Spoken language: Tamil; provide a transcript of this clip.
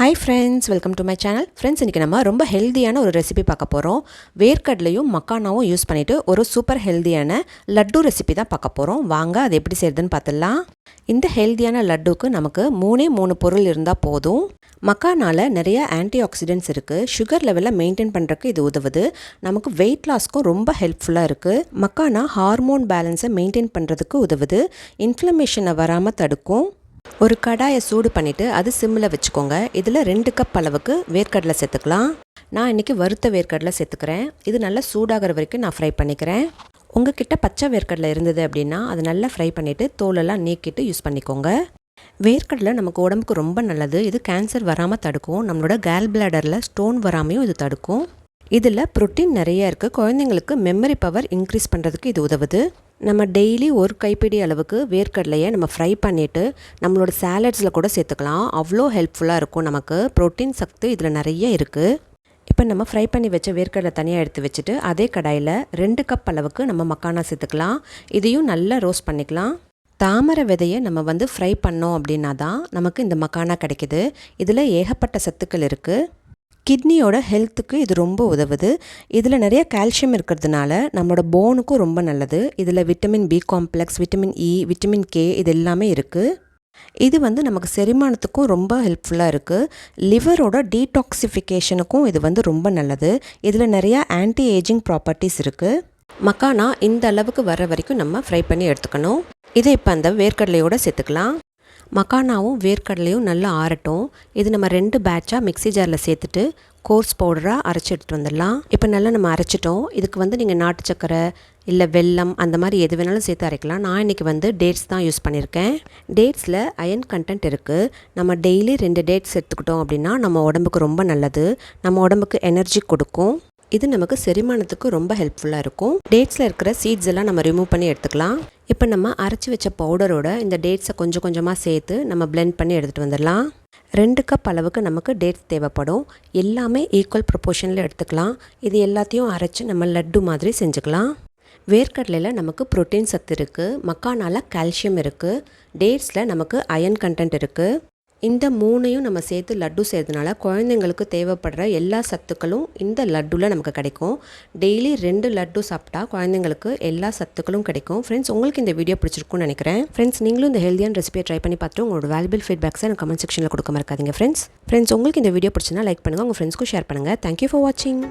Hi friends welcome to my channel friends இன்றைக்கி நம்ம ரொம்ப ஹெல்த்தியான ஒரு ரெசிபி பார்க்க போகிறோம் வேர்க்கடலையும் மக்கானாவும் யூஸ் பண்ணிவிட்டு ஒரு சூப்பர் ஹெல்த்தியான லட்டு ரெசிபி தான் பார்க்க போகிறோம் வாங்க அது எப்படி செய்யுதுன்னு பார்த்துடலாம். இந்த ஹெல்த்தியான லட்டுக்கு நமக்கு மூணே மூணு பொருள் இருந்தால் போதும். மக்கானால் நிறைய ஆன்டி ஆக்சிடென்ட்ஸ் இருக்குது சுகர் லெவலில் மெயின்டைன் பண்ணுறக்கு இது உதவுது. நமக்கு வெயிட் லாஸ்க்கும் ரொம்ப ஹெல்ப்ஃபுல்லாக இருக்குது மக்கானா ஹார்மோன் பேலன்ஸை மெயின்டைன் பண்ணுறதுக்கு உதவுது. இன்ஃப்ளமேஷனை வராமல் தடுக்கும். ஒரு கடாயை சூடு பண்ணிவிட்டு அது சிம்மில் வச்சுக்கோங்க. இதில் ரெண்டு கப் அளவுக்கு வேர்க்கடலை சேர்த்துக்கலாம். நான் இன்றைக்கி வறுத்த வேர்க்கடலை சேர்த்துக்கிறேன். இது நல்லா சூடாகிற வரைக்கும் நான் ஃப்ரை பண்ணிக்கிறேன். உங்ககிட்ட பச்சை வேர்க்கடலை இருந்தது அப்படின்னா அதை நல்லா ஃப்ரை பண்ணிவிட்டு தோலெல்லாம் நீக்கிட்டு யூஸ் பண்ணிக்கோங்க. வேர்க்கடலை நமக்கு உடம்புக்கு ரொம்ப நல்லது. இது கேன்சர் வராமல் தடுக்கும். நம்மளோட கேல் பிளாடரில் ஸ்டோன் வராமையும் இது தடுக்கும். இதில் ப்ரோட்டீன் நிறைய இருக்குது குழந்தைங்களுக்கு மெமரி பவர் இன்க்ரீஸ் பண்ணுறதுக்கு இது உதவுது. நம்ம டெய்லி ஒரு கைப்பிடி அளவுக்கு வேர்க்கடலையை நம்ம ஃப்ரை பண்ணிவிட்டு நம்மளோட சாலட்ஸில் கூட சேர்த்துக்கலாம். அவ்வளோ ஹெல்ப்ஃபுல்லாக இருக்கும் நமக்கு. ப்ரோட்டீன் சக்தி இதில் நிறைய இருக்குது இப்போ நம்ம ஃப்ரை பண்ணி வச்ச வேர்க்கடலை தனியாக எடுத்து வச்சுட்டு அதே கடாயில் ரெண்டு கப் அளவுக்கு நம்ம மக்கானா சேர்த்துக்கலாம். இதையும் நல்லா ரோஸ்ட் பண்ணிக்கலாம். தாமரை விதையை நம்ம வந்து ஃப்ரை பண்ணோம் அப்படின்னா தான் நமக்கு இந்த மக்கானா கிடைக்கிது. இதில் ஏகப்பட்ட சத்துக்கள் இருக்குது கிட்னியோட ஹெல்த்துக்கு இது ரொம்ப உதவுது. இதில் நிறைய கால்சியம் இருக்கிறதுனால நம்மளோட போனுக்கும் ரொம்ப நல்லது. இதில் vitamin B complex vitamin E vitamin K இது எல்லாமே இருக்குது இது வந்து நமக்கு செரிமானத்துக்கும் ரொம்ப ஹெல்ப்ஃபுல்லாக இருக்குது லிவரோட டீடாக்சிஃபிகேஷனுக்கும் இது வந்து ரொம்ப நல்லது. இதில் நிறையா ஆன்டி ஏஜிங் ப்ராப்பர்ட்டிஸ் இருக்குது மக்கானா இந்த அளவுக்கு வர வரைக்கும் நம்ம ஃப்ரை பண்ணி எடுத்துக்கணும். இதை இப்போ அந்த வேர்க்கடலையோடு சேர்த்துக்கலாம். மக்கானாவும் வேர்க்கடலையும் நல்லா ஆறட்டும். இது நம்ம ரெண்டு பேட்சாக மிக்சி ஜாரில் சேர்த்துட்டு கோர்ஸ் பவுடராக அரைச்சி எடுத்துகிட்டு வந்துடலாம். இப்போ நல்லா நம்ம அரைச்சிட்டோம். இதுக்கு வந்து நீங்கள் நாட்டு சக்கரை இல்லை வெல்லம் அந்த மாதிரி எது வேணாலும் சேர்த்து அரைக்கலாம். நான் இன்றைக்கி வந்து டேட்ஸ் தான் யூஸ் பண்ணியிருக்கேன். டேட்ஸில் அயன் கண்டென்ட் இருக்குது நம்ம டெய்லி ரெண்டு டேட்ஸ் எடுத்துக்கிட்டோம் அப்படின்னா நம்ம உடம்புக்கு ரொம்ப நல்லது. நம்ம உடம்புக்கு எனர்ஜி கொடுக்கும். இது நமக்கு செரிமானத்துக்கு ரொம்ப ஹெல்ப்ஃபுல்லாக இருக்கும். டேட்ஸில் இருக்கிற சீட்ஸ் எல்லாம் நம்ம ரிமூவ் பண்ணி எடுத்துக்கலாம். இப்போ நம்ம அரைச்சி வச்ச பவுடரோட இந்த டேட்ஸை கொஞ்சம் கொஞ்சமாக சேர்த்து நம்ம பிளெண்ட் பண்ணி எடுத்துகிட்டு வந்துடலாம். ரெண்டு கப் அளவுக்கு நமக்கு டேட்ஸ் தேவைப்படும். எல்லாமே ஈக்குவல் ப்ரொப்போர்ஷனில் எடுத்துக்கலாம். இது எல்லாத்தையும் அரைச்சி நம்ம லட்டு மாதிரி செஞ்சுக்கலாம். வேர்க்கடலையில் நமக்கு ப்ரோட்டீன் சத்து இருக்குது மக்கானால் கால்சியம் இருக்குது டேட்ஸில் நமக்கு அயன் கண்டென்ட் இருக்குது இந்த மூணையும் நம்ம சேர்த்து லட்டு செய்கிறதுனால குழந்தைங்களுக்கு தேவைப்படுற எல்லா சத்துக்களும் இந்த லட்டுவில் நமக்கு கிடைக்கும். டெய்லி ரெண்டு லட்டு சாப்பிட்டா குழந்தைங்களுக்கு எல்லா சத்துக்களும் கிடைக்கும். ஃப்ரெண்ட்ஸ் உங்களுக்கு இந்த வீடியோ பிடிச்சிருக்கும்னு நினைக்கிறேன். ஃப்ரெண்ட்ஸ் நீங்களும் இந்த ஹெல்தியான ரெசிபியை ட்ரை பண்ணி பார்த்து உங்களோட வேல்யூபிள் ஃபீட்பேக்ஸை எனக்கு கமெண்ட் செக்ஷனில் கொடுக்க மறக்காதீங்க ஃப்ரெண்ட்ஸ் ஃப்ரெண்ட்ஸ் உங்களுக்கு இந்த வீடியோ பிடிச்சினா லைக் பண்ணுங்கள் உங்கள் ஃப்ரெண்ட்ஸ்க்கும் ஷேர் பண்ணுங்கள் தேங்க்யூ ஃபார் வாட்சிங்